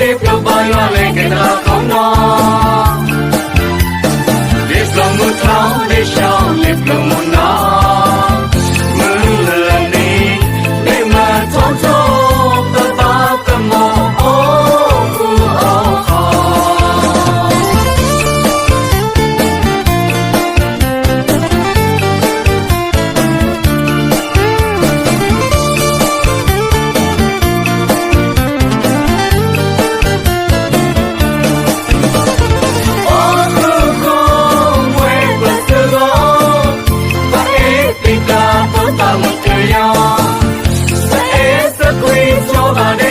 လေးပြောင်းပါရလဲကနာကောင်းတော့ nobody